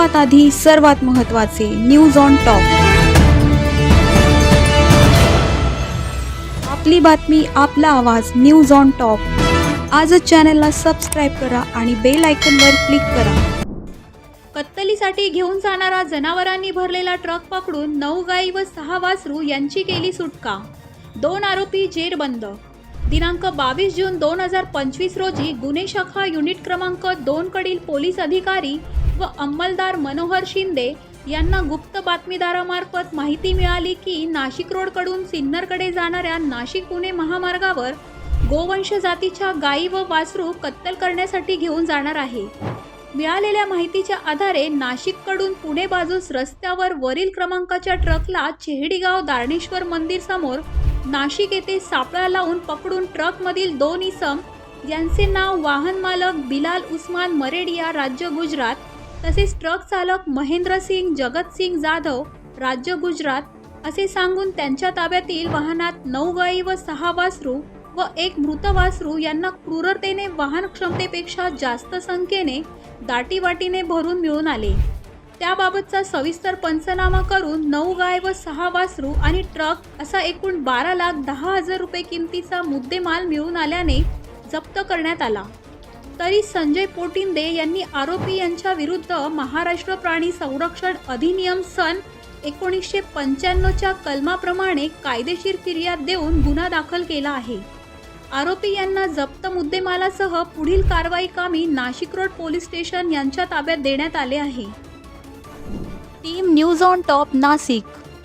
सर्वात आधी सर्वात महत्त्वाचे न्यूज ऑन टॉप आपली बातमी आपला आवाज न्यूज ऑन टॉप आजच चॅनलला सबस्क्राईब करा आणि बेल आयकनवर क्लिक करा. कत्तलीसाठी घेऊन जाणारा जनावरांनी भरलेला ट्रक पकडून नऊ गाई व सहा वासरू यांची केली सुटका. दोन आरोपी जेरबंद. दिनांक बावीस जून दोन हजार पंचवीस रोजी गुन्हे शाखा युनिट क्रमांक दोन कडील पोलीस अधिकारी व अंमलदार मनोहर शिंदे यांना गुप्त बातमीदारामार्फत माहिती मिळाली की नाशिक रोडकडून सिन्नरकडे जाणाऱ्या नाशिक पुणे महामार्गावर गोवंश जातीच्या गायी व वासरू कत्तल करण्यासाठी घेऊन जाणार आहे. मिळालेल्या माहितीच्या आधारे नाशिककडून पुणे बाजूस रस्त्यावर वरील क्रमांकाच्या ट्रकला चेहडीगाव दारणेश्वर मंदिर समोर नाशिक येथे सापळा लावून पकडून ट्रकमधील दोन इसम यांचे नाव वाहन मालक बिलाल उस्मान मरेडिया राज्य गुजरात तसेच ट्रक चालक महेंद्रसिंग जगतसिंग जाधव राज्य गुजरात असे सांगून त्यांच्या ताब्यातील वाहनात नऊ गायी व सहा वासरू व एक मृत वासरू यांना क्रूरतेने वाहन क्षमतेपेक्षा जास्त संख्येने दाटीवाटीने भरून मिळून आले. त्याबाबतचा सविस्तर पंचनामा करून नऊ गाय व सहा वासरू आणि ट्रक असा एकूण बारा लाख दहा हजार रुपये किमतीचा मुद्देमाल मिळून आल्याने जप्त करण्यात आला. तरी संजय पोटिंदे यांनी आरोपी यांच्या विरुद्ध महाराष्ट्र प्राणी संरक्षण अधिनियम सन एकोणीसशे पंच्याण्णवच्या कलमाप्रमाणे कायदेशीर फिर्याद देऊन गुन्हा दाखल केला आहे. आरोपी यांना जप्त मुद्देमालासह पुढील कारवाई कामी नाशिक रोड पोलीस स्टेशन यांच्या ताब्यात देण्यात आले आहे. Team news on top Nashik.